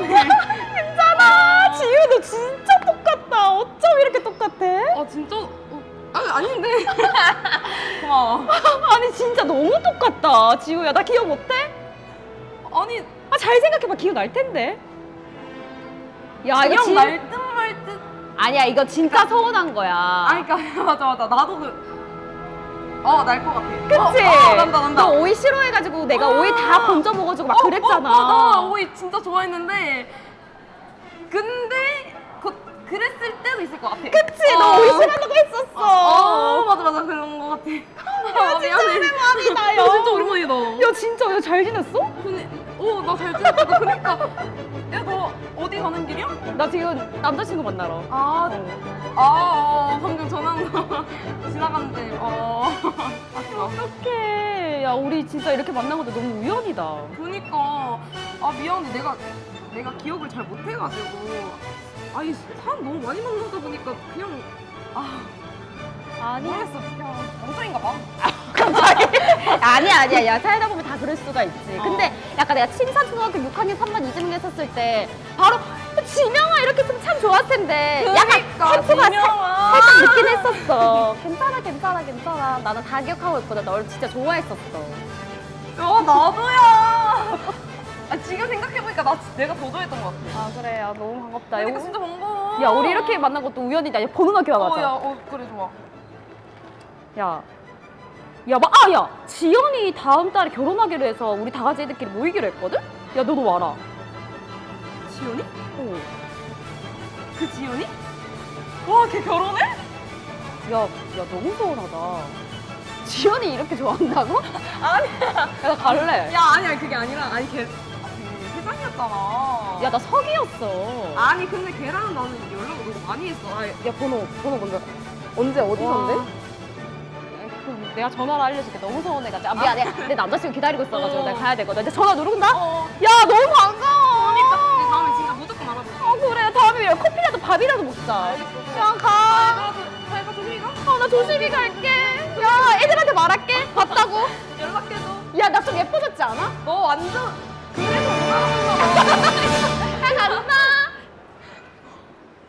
미안해. 괜찮아. 지유 너 진짜 똑같다. 어쩜 이렇게 똑같아? 아 진짜? 어, 아니 아닌데. 고마워. 아니 진짜 너무 똑같다. 지우야 나 기억 못해? 아니 아 잘 생각해봐 기억 날 텐데. 야 이거 그냥 진... 말듯 말듯. 아니야 이거 진짜 서운한 거야. 아니 그러니까 맞아 맞아 나도 그. 어 날 것 같아. 그치? 어, 어, 난다 난다. 너 오이 싫어해가지고 내가 오이 다 아. 건져 먹어주고 막 어, 그랬잖아. 어, 어, 나 오이 진짜 좋아했는데 근데 그, 그랬을 때도 있을 것 같아. 그치? 어. 너 오이 싫어한다고 했었어. 어, 맞아 맞아 그런 것 같아. 아, 진짜 오랜만이다, 야. 야, 진짜 오랜만이다. 야 진짜 야, 잘 지냈어? 근데 어나잘 지냈다. 그러니까 야 너 어디 가는 길이야? 나 지금 남자친구 만나러. 아, 어. 아 어, 방금 전화 온 거 지나갔는데 어. 아쉽다. 어떡해. 야 우리 진짜 이렇게 만난 것도 너무 우연이다. 그니까 아 미안해 내가 내가 기억을 잘 못해가지고 아니 사람 너무 많이 만나다 보니까 그냥 아 아니 모르겠어 그냥 멍청인가 봐. 아니야 아니야 야 살다 보면 다 그럴 수가 있지 어. 근데 약간 내가 칭찬 초등학교 6학년 3반 이지명 했었을 때 바로 지명아 이렇게 했으면 참 좋았을 텐데 약간 그러니까, 템포가 살- 지명아. 살짝 늦긴 했었어 괜찮아 괜찮아 괜찮아 나는 다 기억하고 있거든 널 진짜 좋아했었어 야 나도야. 아 지금 생각해보니까 나 진- 내가 더 좋아했던 것 같아. 아 그래 야 너무 반갑다 그러니까 야, 진짜 반가워. 야 우리 이렇게 만난 것도 우연이다 야 번호 나 기억하자 어, 야, 어, 그래 좋아. 야. 야, 막, 아, 야! 지연이 다음 달에 결혼하기로 해서 우리 다 같이 애들끼리 모이기로 했거든? 야, 너도 와라. 지연이? 어. 그 지연이? 와, 걔 결혼해? 야, 야, 너무 서운하다. 지연이 이렇게 좋아한다고? 아니야. 야, 나 갈래. 야, 아니야. 그게 아니라 아니 걔, 아, 걔 회장이었잖아. 야, 나 석이었어. 아니 근데 걔랑 나는 연락을 너무 많이 했어. 아, 야, 번호, 번호 먼저. 언제, 어디선데? 와. 그럼 내가 전화로 알려줄게. 너무 서운해가지고. 아, 미안해. 내 남자친구 기다리고 있어가지고 어. 내가 가야 되거든. 이제 전화 누른다? 어. 야, 너무 반가워. 그러니까 우리 다음에 진짜 무조건 알아볼게. 어, 그래. 다음에 야, 커피라도 밥이라도 먹자. 야, 가. 잘 가 조심히 가. 어, 나 조심히 갈게. 야, 애들한테 말할게.